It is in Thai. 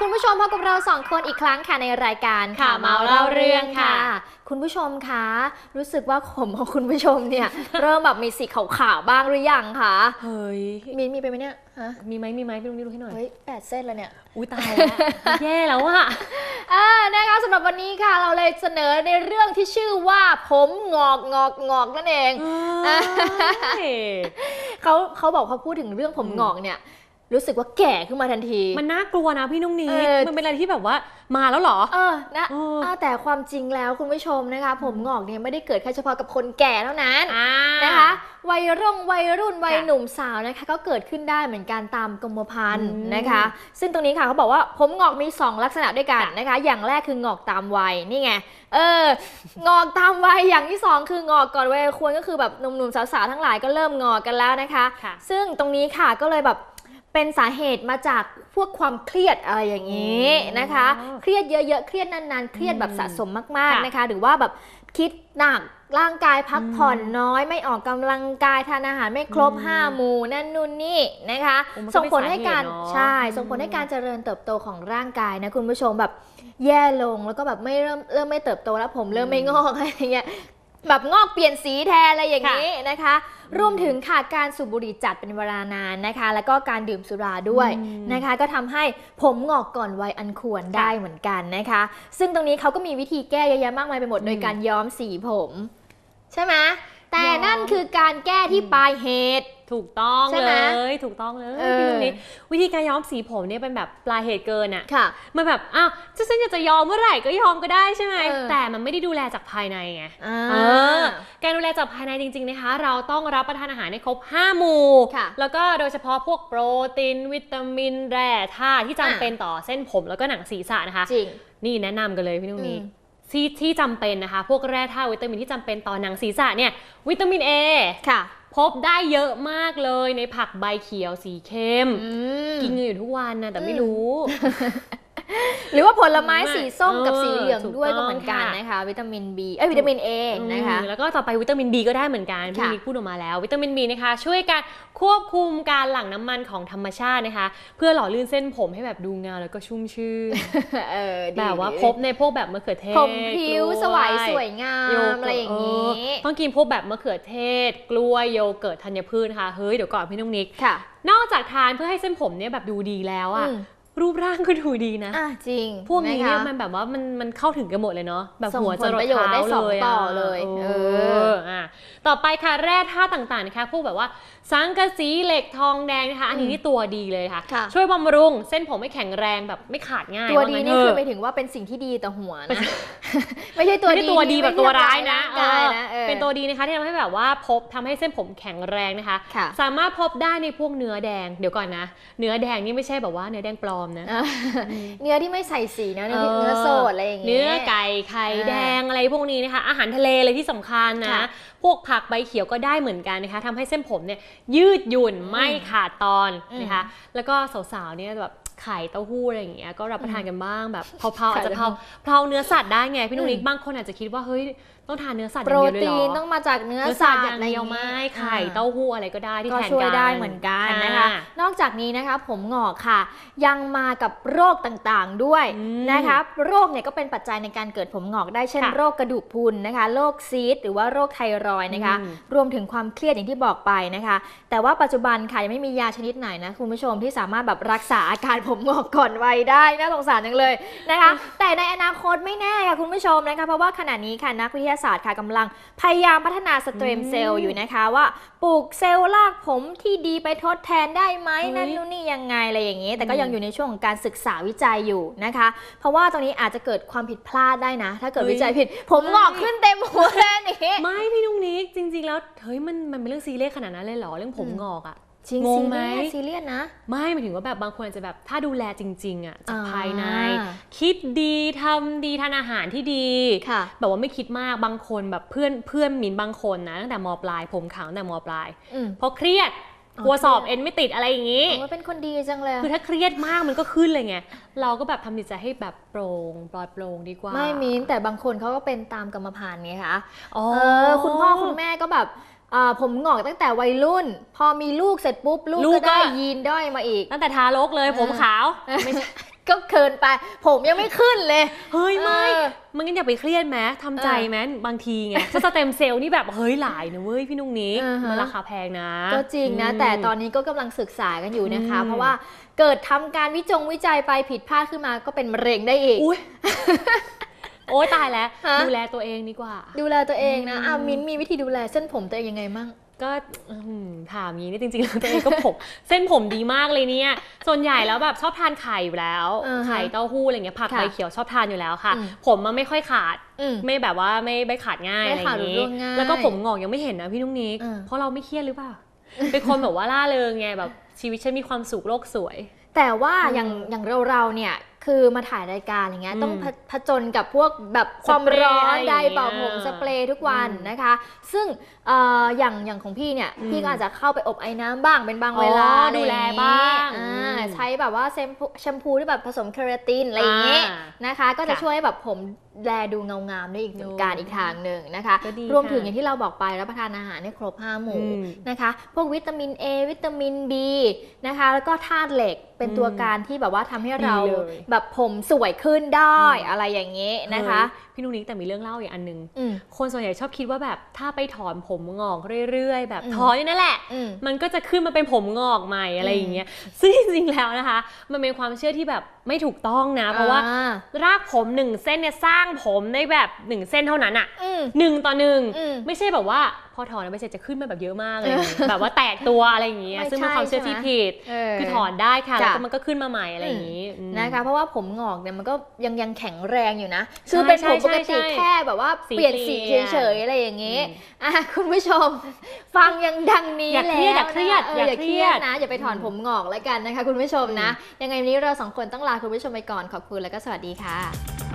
คุณผู้ชมพบกับเราสองคนอีกครั้งค่ะในรายการค่ะเมาเล่าเรื่องค่ะ คุณผู้ชมคะรู้สึกว่าผมของคุณผู้ชมเนี่ย เริ่มแบบมีสีขาวๆบ้างหรือยังคะเฮ้ยมีมีไปไหมเนี่ยฮะมีไหมมีไหมพี่ลุงนี่ดูให้หน่อยเฮ้ยแปดเส้นแล้วเนี่ยอุ้ยตายแล้วแย่แล้วอะอ่านะคะสำหรับวันนี้ค่ะเราเลยเสนอในเรื่องที่ชื่อว่าผมงอกงอกงอกนั่นเองเอ้ยเขาเขาบอกเขาพูดถึงเรื่องผมอืมงอกเนี่ย รู้สึกว่าแก่ขึ้นมาทันที มันน่ากลัวนะพี่นุ้งนี้เออมันเป็นอะไรที่แบบว่ามาแล้วเหรอ เออนะเอออ่าแต่ความจริงแล้วคุณผู้ชมนะคะ ผมงอกเนี่ยไม่ได้เกิดแค่เฉพาะกับคนแก่เท่านั้นอ่านะคะวัยรุ่งวัยรุ่นวัยค่ะหนุ่มสาวนะคะ ก็เกิดขึ้นได้เหมือนกันตามกรรมพันธุ์อืมนะคะ ซึ่งตรงนี้ค่ะเขาบอกว่าผมงอกมี 2 ลักษณะด้วยกันค่ะนะคะ อย่างแรกคืองอกตามวัยนี่ไงเอองอกตามวัยอย่างที่สองคืองอกก่อนวัยควรก็คือแบบหนุ่มๆสาวๆทั้งหลายก็เริ่มงอกกันแล้วนะคะค่ะซึ่งตรงนี้ค่ะก็เลยแบบ เป็นสาเหตุมาจากพวกความเครียดอะไรอย่างนี้นะคะอ๋อเครียดเยอะๆ เครียดนานๆ เครียดแบบสะสมมากๆค่ะนะคะ หรือว่าแบบคิดหนักร่างกายพักผ่อนน้อย ไม่ออกกำลังกายทานอาหารไม่ครบอืมห้าหมู่นั่นนู่นนี่นะคะโอ้มันก็ส่งผลให้การเป็นสาเหตุเนอะใช่ ส่งผลให้การเจริญเติบโตของร่างกายนะคุณผู้ชมแบบแย่ลงแล้วก็แบบไม่เริ่มเริ่มไม่เติบโตแล้วผมเริ่มไม่งอกอะไรอย่างเงี้ย แบบงอกเปลี่ยนสีแทนอะไรอย่างนี้นะคะ รวมถึงค่ะการสูบบุหรี่จัดเป็นเวลานานนะคะ แล้วก็การดื่มสุราด้วยอืมนะคะ ก็ทำให้ผมงอกก่อนวัยอันควรได้เหมือนกันนะคะ ซึ่งตรงนี้เขาก็มีวิธีแก้เยอะแยะมากมายไปหมดอืมโดยการย้อมสีผม ใช่ไหมแต่ย้อมนั่นคือการแก้ที่ปลายเหตุ ถูกต้องใช่ไหมเลย ถูกต้องเลยเออพี่นุ้งนี้วิธีการย้อมสีผมเนี่ยเป็นแบบปลายเหตุเกินอะค่ะมันแบบอ้าวจะฉันอยากจะยอมเมื่อไหร่ก็ยอมก็ได้ใช่ไหมเออแต่มันไม่ได้ดูแลจากภายในไงอ่าเออการดูแลจากภายในจริง ๆนะคะ เราต้องรับประทานอาหารให้ครบ 5 หมู่ค่ะแล้วก็โดยเฉพาะพวกโปรตีนวิตามินแร่ธาตุที่จำอะเป็นต่อเส้นผมแล้วก็หนังศีรษะนะคะจริงนี่แนะนำกันเลยพี่นุ้งนี้อืมที่ที่จำเป็นนะคะ พวกแร่ธาตุวิตามินที่จำเป็นต่อหนังศีรษะเนี่ยวิตามิน A ค่ะ พบได้เยอะมากเลยในผักใบเขียวสีเข้มอืมกินกันอยู่ทุกวันนะแต่อืมไม่รู้ หรือว่าผลไม้ไม่สีส้มกับเออสีเหลืองถูกด้วยต้ก็องเหมือนกันค่ะนะคะ วิตามิน B เอ้ยวิตามิน A นะคะอืมแล้วก็ต่อไปวิตามิน B ก็ได้เหมือนกันพี่ค่ะนิกพูดออกมาแล้ว วิตามิน B นะคะ ช่วยการควบคุมการหลั่งน้ำมันของธรรมชาตินะคะ เพื่อหล่อลื่นเส้นผมให้แบบดูงามแล้วก็ชุ่มชื่นเออดีแบบว่าดีพบในพวกแบบมะเขือเทศผมพริ้วกล้สวยสวยงาโยมเกิร์ตอะไรอย่างนี้เออต้องกินพวกแบบมะเขือเทศ กล้วยโยเกิร์ตธัญพืชนะคะเฮ้ยเดี๋ยวก่อนพี่นุ้งนิกค่ะนอกจากทานเพื่อให้เส้นผมเนี่ยแบบดูดีแล้วอะอืม รูปร่างก็ดูดีนะ อะจริงพวกนี้เนี่ยะคะมันแบบว่ามันมันเข้าถึงกันหมดเลยเนาะแบบส่งหัวจรผลดประโยชน์เท้าได้สองเลยต่ออะเลยเอเออออะต่อไปค่ะแร่ธาตุต่างๆนะคะพวกแบบว่าสังกะสีเหล็กทองแดงนะคะอันนี้อืมนี่ตัวดีเลยค่ะค่ะ ช่วยบำรุงเส้นผมให้แข็งแรงแบบไม่ขาดง่ายตัวดีางั้นี่คือเถะไปถึงว่าเป็นสิ่งที่ดีต่อหัวนะไม่ใช่ตัวไม่ดีใช่ตัวดีที่แบบตัวร้ายนะไม่ทำร้ายร่างกายนะเอเอออเป็นตัวดีนะคะที่ทำให้แบบว่าพบทำให้เส้นผมแข็งแรงนะคะค่ะสามารถพบได้ในพวกเนื้อแดงเดี๋ยวก่อนนะ เนื้อแดงนี่ไม่ใช่แบบว่าเนื้อแดงปลอมนะอะเนื้อที่ไม่ใส่สีนะเนื้อที่เออเนื้อสดอะไรอย่างเงี้ยเนื้อไก่ไข่อ่าแดงอะไรพวกนี้นะคะ อาหารทะเลเลยที่สำคัญนะค่ะพวกผักใบเขียวก็ได้เหมือนกันนะคะทำให้เส้นผมเนี่ยยืดหยุ่นไม่ขาดตอนอืมนะคะ แล้วก็สาวๆเนี่ยแบบไข่เต้าหู้อะไรอย่างเงี้ยก็รับประทานกันบ้างแบบเผาๆไข่อาจจะเต้าเผาหู้เผาเนื้อสัตว์ได้ไงพี่นุ้งนิกอืมบางคนอาจจะคิดว่าเฮ้ย ต้องทานเนื้อสัตว์อโปรย่างเดียวเลยเหรตีอนต้องมาจากเนื้อเนื้อสัสัตตว์ว์อย่างเดียวไหมไข่เต้าหู้อะไรก็ได้ที่ก็แทนกันช่วยได้เหมือนกันนะคะค่ะนอกจากนี้นะคะผมงอกค่ะ ยังมากับโรคต่างๆด้วยอืมนะคะโรคเนี่ยก็เป็นปัจจัยในการเกิดผมงอกได้เช่นค่ะโรคกระดูกพรุนนะคะโรคซีสต์หรือว่าโรคไทรอยด์นะคะอืมรวมถึงความเครียดอย่างที่บอกไปนะคะ แต่ว่าปัจจุบันค่ะยังไม่มียาชนิดไหนนะคุณผู้ชมที่สามารถแบบรักษาอาการผมงอกก่อนวัยได้น่าสงสารจังเลยนะคะ แต่ในอนาคตไม่แน่ค่ะคุณผู้ชมนะคะเพราะว่าขณะนี้ค่ะนักวิทยาศาสตร์ค่ะกำลังพยายามพัฒนาสเตรมเซลอืล์มอยู่นะคะว่าปลูกเซลล์รากผมที่ดีไปทดแทนได้ไหมเฮ้ยนั่นนู่นนี่ยังไงอะไรอย่างนี้ แต่ก็อืมยังอยู่ในช่วงของการศึกษาวิจัยอยู่นะคะ เพราะว่าตรงนี้อาจจะเกิดความผิดพลาดได้นะ ถ้าเกิดเฮ้ยวิจัยผิด ผมงอกขึ้นเต็มหัวแค่นี้ไม่พี่นุ้งนิกจริง ๆ แล้วเฮ้ยมันมันเป็นเรื่องซีเรียสขนาดนั้นเลยเหรอเรื่องผมอืมงอกอะจริงงงไหมซีเรียสนะ ไม่หมายถึงว่าแบบบางคนอาจจะแบบถ้าดูแลจริง ๆอะจากอ่าภายใน คิดดีทำดีทานอาหารที่ดีค่ะแบบว่าไม่คิดมากบางคนแบบเพื่อนเพื่อนมินบางคนนะตั้งแต่มปลายผมขาวตั้งแต่มปลายอืมเพราะเครียดอ๋อกลัวสอบเครียดเอ็นไม่ติดอะไรอย่างนี้โอ้ยเป็นคนดีจังเลย คือถ้าเครียดมากมันก็ขึ้นเลยไง เราก็แบบทำจิตใจให้แบบโปร่งปลอดโปร่งดีกว่า ไม่มีแต่บางคนเขาก็เป็นตามกรรมพันธุ์ไงคะอ๋อเออคุณพ่อคุณแม่ก็แบบอ่าผมงอกตั้งแต่วัยรุ่น พอมีลูกเสร็จปุ๊บ ลูกลูกก็ได้ก็ยีนด้อยมาอีก ตั้งแต่ทารกเลยเออผมขาวไม่ใช่ ก็เกินไป ผมยังไม่ขึ้นเลย เฮ้ยไม่เออมันงั้นอย่าไปเครียดไหมทำใจไหมบางทีไงถ้าสเต็มเซลล์นี่แบบเฮ้ยหลายนะเว้ยพี่นุ้งนี้อ่าฮะมันราคาแพงนะ ก็จริงนะอืมแต่ตอนนี้ก็กำลังศึกษากันอยู่นะคะอืมเพราะว่าเกิดทำการวิจงวิจัยไปผิดพลาดขึ้นมาก็เป็นมะเร็งได้อีกอุ้ยโอ้ยตายแล้วฮะดูแลตัวเองดีกว่า ดูแลตัวเองนะอืมอามินมีวิธีดูแลเส้นผมตัวเองยังไงมั่ง ก็อืมถามอย่างนี้นี่จริงๆแล้วตัวเองก็ผมเส้นผมดีมากเลยเนี่ย ส่วนใหญ่แล้วแบบชอบทานไข่อยู่แล้วอ่าฮะไข่เต้าหู้อะไรเงี้ยผักค่ะใบเขียวชอบทานอยู่แล้วค่ะอืมผมมันไม่ค่อยขาดอืมไม่แบบว่าไม่ไม่ขาดง่ายไม่อะไรอขาดย่างหรือนี้ร่วงง่ายแล้วก็ผมงอกยังไม่เห็นนะพี่นุ้งนิกอ่าเพราะเราไม่เครียดหรือเปล่าเป็นคนแบบว่าล่าเริงไงแบบชีวิตฉันมีความสุขโลกสวย แต่ว่าอืมอย่างอย่างเราเราๆเนี่ย คือมาถ่ายรายการอย่างเงี้ยอืมต้องผผจญกับพวกแบบความร้อนสเปรย์ไดอะไรอย่างเงี้ยเป่าผมสเปรย์ทุกวันอืมนะคะ ซึ่งเอ่ออย่างอย่างของพี่เนี่ยอืมพี่ก็อาจจะเข้าไปอบไอ้น้ำบ้างเป็นบางเวลาอ๋ออะไรอย่ดูแลนี้บ้างอ่อืมใช้แบบว่าแชมพูแชมพูที่แบบผสมเคราตินอะไรอย่างเงี้ยอ่านะคะ ก็จะค่ะช่วยให้แบบผม แลดูเงางามได้อีกหนึ่งดูการอีกทางหนึ่งนะคะก็ดีรวมถึงค่ะอย่างที่เราบอกไปรับประทานอาหารให้ครบห้าหมู่อืมนะคะ พวกวิตามิน A วิตามิน B นะคะ แล้วก็ธาตุเหล็กเป็นตัวอืมการที่แบบว่าทำให้เราดีเลยแบบผมสวยขึ้นได้อืมอะไรอย่างนี้นะคะเฮ้ย พี่นุ้งนิกแต่มีเรื่องเล่าอีกอันหนึงอืมคนส่วนใหญ่ชอบคิดว่าแบบถ้าไปถอนผมงอกเรื่อยๆ แบบอืมถอนอยู่นั่นแหละอืมมันก็จะขึ้นมาเป็นผมงอกใหม่อะไรอย่างเงี้ยซึ่งจริงๆแล้วนะคะ มันเป็นความเชื่อที่แบบไม่ถูกต้องนะ เพราะว่าอ่รากผมหนึ่งเส้นเนี่ยสร้างผมได้แบบหนึ่งเส้นเท่านั้นอะอืมหนึ่งต่อหนึ่งอืมไม่ใช่แบบว่าพ อถอนไปเสร็จจะขึ้นมาแบบเยอะมากเลย แบบว่าแตกตัวอะไรอย่างเงี้ยไม่ซึ่งเป็นใช่ความเชื่อที่ใช่ไหมผิดเคือถอนได้ค่ะแล้วจ้ะก็มันก็ขึ้นมาใหม่อะไรอย่างงี้อืมนะคะเพราะว่าผมงอกเนี่ยมันก็ยังยังแข็งแรงอยู่นะใช่คือเป็นผมใช่ปกใช่ติใช่แค่แบบว่าสีเปลี่ยนสีเปลี่ยนเฉยๆอะไรอย่างนี้อืมอะคุณผู้ชม ฟังยังดังนี้อย่าแล้เครียดวอย่าเครียดนะเอออย่าอย่าเครียดเครียดนะอย่าไปถอนผมงอกแล้วกันนะคะ คุณผู้ชมนะ ยังไงวันนี้เราสองคนต้องลาคุณผู้ชมไปก่อนขอบคุณแล้วก็สวัสดีค่ะ